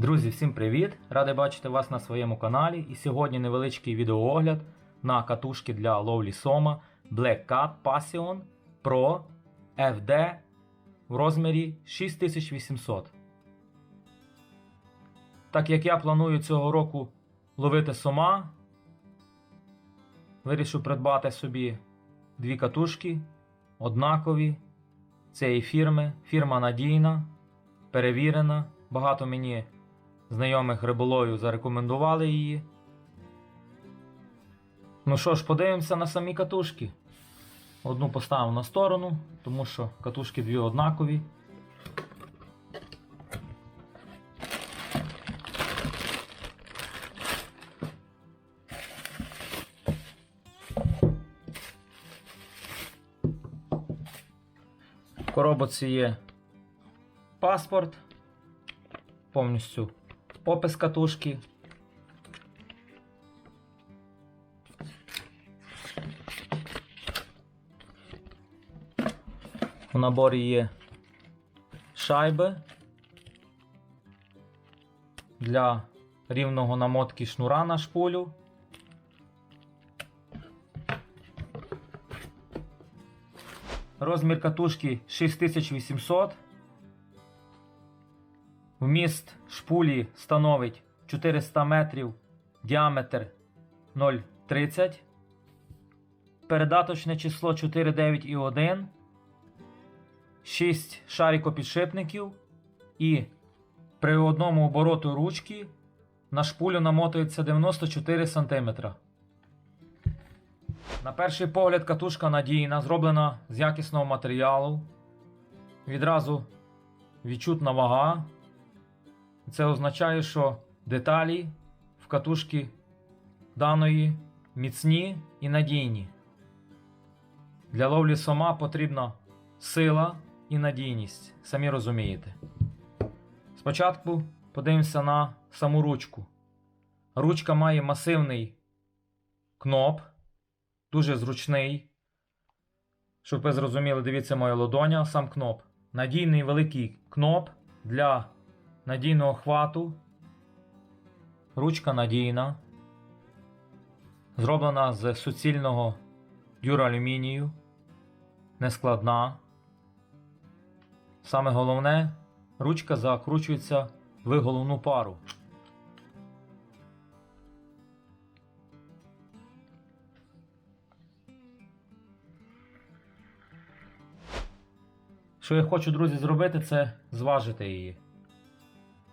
Друзі, всім привіт! Радий бачити вас на своєму каналі. І сьогодні невеличкий відеоогляд на катушки для ловлі сома Black Cat Passion Pro FD в розмірі 6800. Так як я планую цього року ловити сома, вирішив придбати собі дві катушки однакові цієї фірми. Фірма надійна, перевірена. Багато мені знайомих риболовів зарекомендували її. Ну що ж, подивимося на самі катушки. Одну поставив на сторону, тому що катушки дві однакові. В коробці є паспорт, повністю опис катушки. У наборі є шайби для рівного намотки шнура на шпулю. Розмір катушки 6800. Вміст шпулі становить 400 метрів, діаметр 0,30. Передаточне число 4,9,1. 6 шарикопідшипників. І при одному обороту ручки на шпулю намотується 94 см. На перший погляд катушка надійна, зроблена з якісного матеріалу. Відразу відчутна вага. Це означає, що деталі в катушки даної міцні і надійні. Для ловлі сома потрібна сила і надійність, самі розумієте. Спочатку подивимося на саму ручку. Ручка має масивний кноп, дуже зручний. Щоб ви зрозуміли, дивіться моя ладоня, сам кноп. Надійний великий кноп для надійного хвату. Ручка надійна. Зроблена з суцільного дюралюмінію. Нескладна. Саме головне, ручка закручується в головну пару. Що я хочу, друзі, зробити, це зважити її.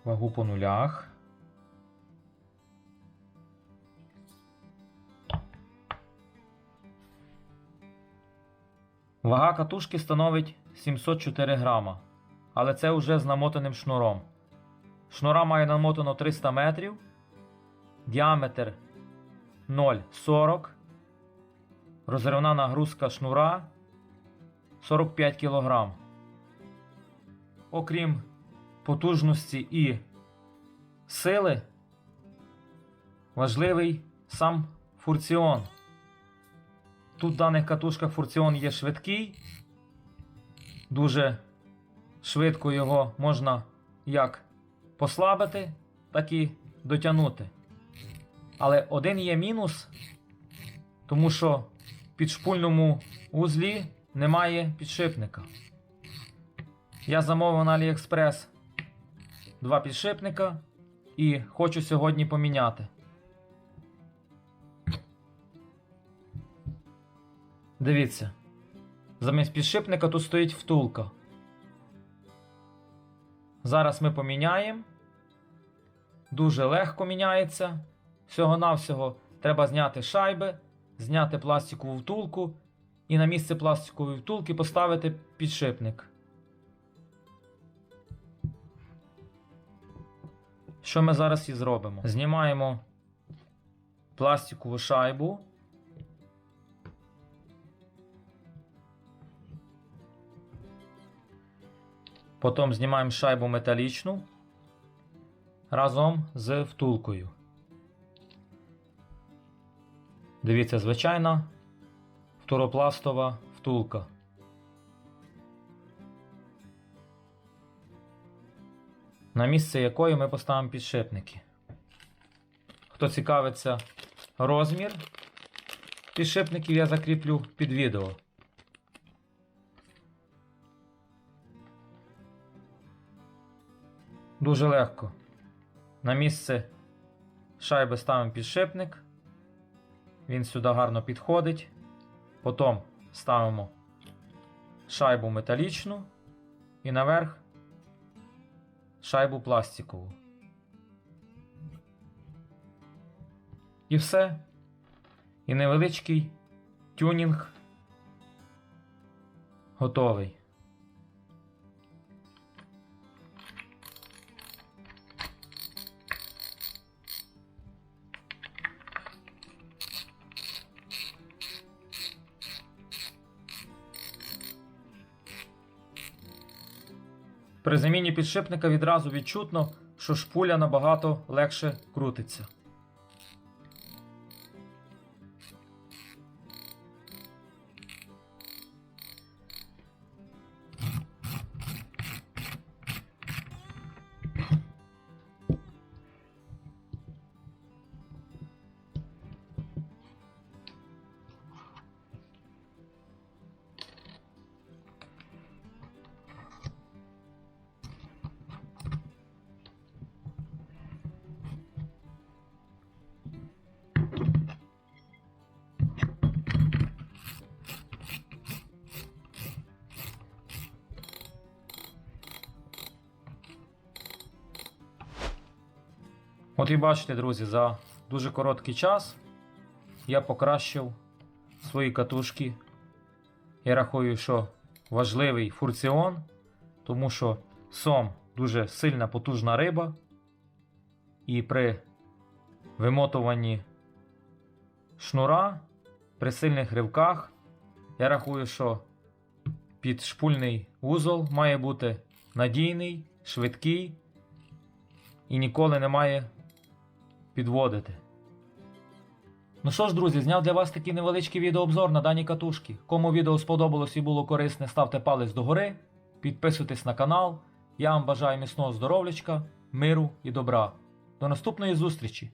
Вагу по нулях. Вага катушки становить 704 грама. Але це вже з намотаним шнуром. Шнура має намотано 300 метрів. Діаметр 0,40. Розривна нагрузка шнура 45 кг. Окрім потужності і сили, важливий сам фурціон. Тут в даних катушках фурціон є швидкий, дуже швидко його можна як послабити, так і дотягнути. Але один є мінус, тому що в підшпульному узлі немає підшипника. Я замовив на AliExpress два підшипника і хочу сьогодні поміняти. Дивіться, замість підшипника тут стоїть втулка. Зараз ми поміняємо. Дуже легко міняється. Всього-навсього треба зняти шайби, зняти пластикову втулку і на місце пластикової втулки поставити підшипник. Що ми зараз і зробимо? Знімаємо пластикову шайбу. Потім знімаємо шайбу металічну разом з втулкою. Дивіться, звичайна фторопластова втулка. На місце якої ми поставимо підшипники. Хто цікавиться розмір підшипників, я закріплю під відео. Дуже легко. На місце шайби ставимо підшипник. Він сюди гарно підходить. Потім ставимо шайбу металічну і наверх шайбу пластикову. І все. І невеличкий тюнінг готовий. При заміні підшипника відразу відчутно, що шпуля набагато легше крутиться. От і бачите, друзі, за дуже короткий час я покращив свої катушки. Я рахую, що важливий фурціон, тому що сом дуже сильна потужна риба. І при вимотуванні шнура, при сильних ривках, я рахую, що підшпульний вузол має бути надійний, швидкий і ніколи не має підводити. Ну що ж, друзі, зняв для вас такий невеличкий відеообзор на дані катушки. Кому відео сподобалось і було корисне, ставте палець догори, підписуйтесь на канал. Я вам бажаю міцного здоров'ячка, миру і добра. До наступної зустрічі!